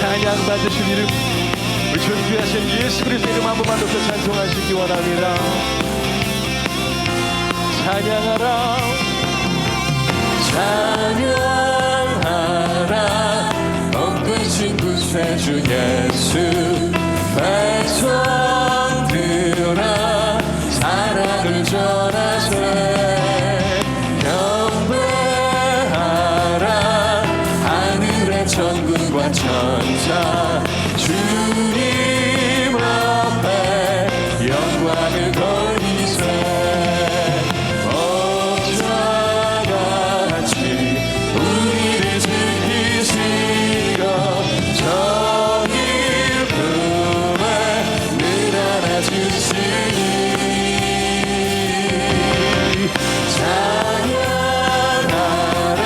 찬양 받으실 이름 우리 존귀하신 예수 그리스도 이름 한 번만 높여 찬송하시기 원합니다. 찬양하라. 찬양하라. 엉크신 구세주 예수 백성 천군과 천사 주님 앞에 영광을 돌리세. 어쩌같이 우리를 지키시고 정일 품에 늘 안아주시니. 찬양하라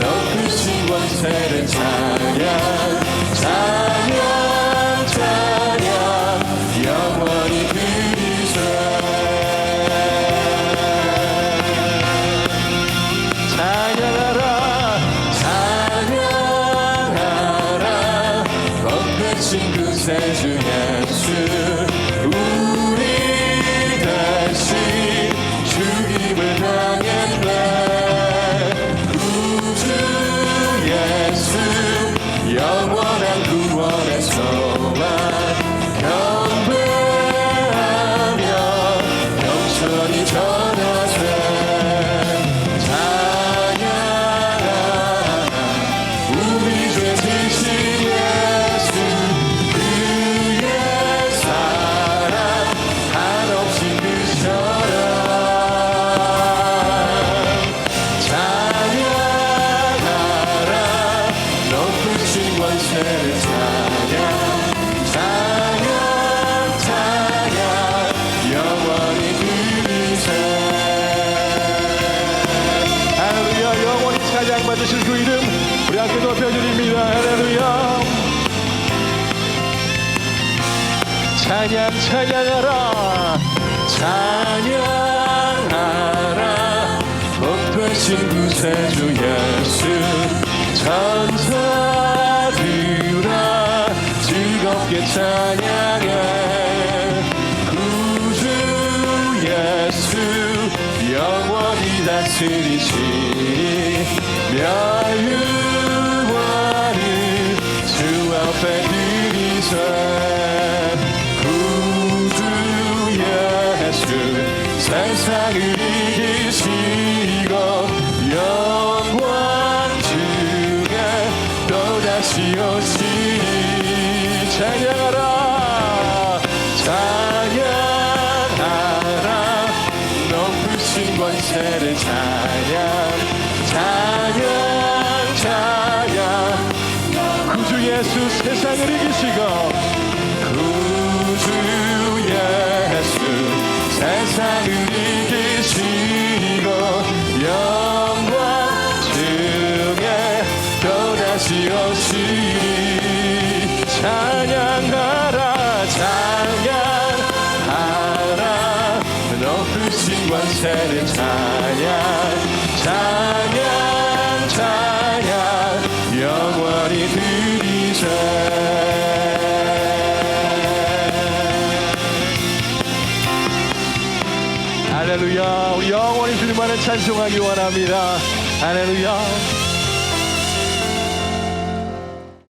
높으신 권세를 찬양 찬 받으실 그 이름 우리 함께 높여드립니다. 할렐루야. 찬양 찬양하라. 찬양하라. 높으신 구세주 예수 천사들아 즐겁게 찬양해. 구주 예수 영원히 다스리시 니 멸류관을 주 앞에 드리세 구주 예수 세상을 이기시고 영광 중에 또다시 오시니 찬양하라 찬양하라 높으신 권세를 찬양 찬양 찬양. 구주 예수 세상을 이기시고 구주 예수 세상을 이기시고 영광 중에 또다시 찬양 높으신 권세를 찬양 찬양 찬양. 영원히 드리세. 할렐루야. 우리 영원히 주님만을 찬송하기 원합니다. 할렐루야